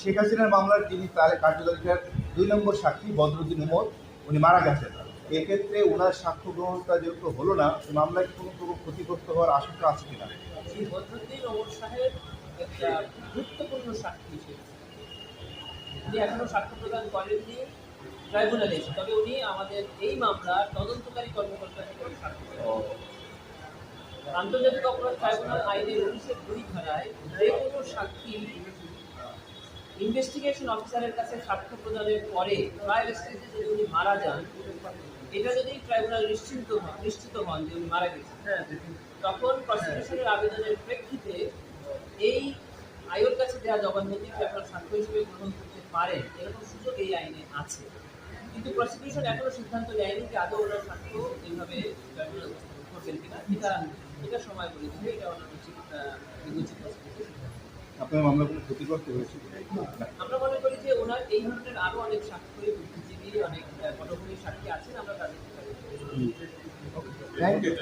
শেখ হাসিনার মামলার যিনি দুই নম্বর সাক্ষী বদরুদ্দিন উমর উনি মারা গেছেন। এক্ষেত্রে ওনার সাক্ষ্য গ্রহণটা যেহেতু হলো না মামলায় কোনো কোনো ক্ষতিগ্রস্ত হওয়ার আশঙ্কা আছে কিনা? বদরুদ্দিন ওমর সাহেব একটা গুরুত্বপূর্ণ সাক্ষী ছিলেন। উনি এখনও সাক্ষ্য প্রদান করেননি ট্রাইব্যুনালে এসে তবে উনি আমাদের এই মামলার তদন্তকারী কর্মকর্তা হিসেবে সাক্ষ্য আন্তর্জাতিক অপরাধ ট্রাইব্যুনাল আইনের উনিশের দুই ধারায় যে কোনো সাক্ষী ইনভেস্টিগেশন অফিসারের কাছে সাক্ষ্য প্রদানের পরে ট্রায়াল স্টেজে যদি উনি মারা যান, এটা যদি ট্রাইব্যুনাল নিশ্চিন্ত হন নিশ্চিত হন যে উনি মারা গেছেন হ্যাঁ? তখন প্রসিকিউশনের আবেদনের প্রেক্ষিতে এই আয়োর কাছে দেওয়া জবানবন্দিকে আপনার সাক্ষ্য হিসেবে গ্রহণ করতে পারেন, এরকম সুযোগ এই আইনে আছে। কিন্তু প্রসিকিউশন এখনও সিদ্ধান্ত নেয়নি যে আদৌ ওনার সাক্ষ্য এইভাবে ট্রাইব্যুনাল করবেন কিনা। এটা এটা সময় বলে দিবে এটা ওনার উচিত আপনার মামলা কোনো ক্ষতিগ্রস্ত হয়েছে আমরা মনে করি যে ওনার এই ধরনের আরও অনেক সাক্ষী বুদ্ধিজীবী অনেক সাক্ষী আছেন আমরা তাদের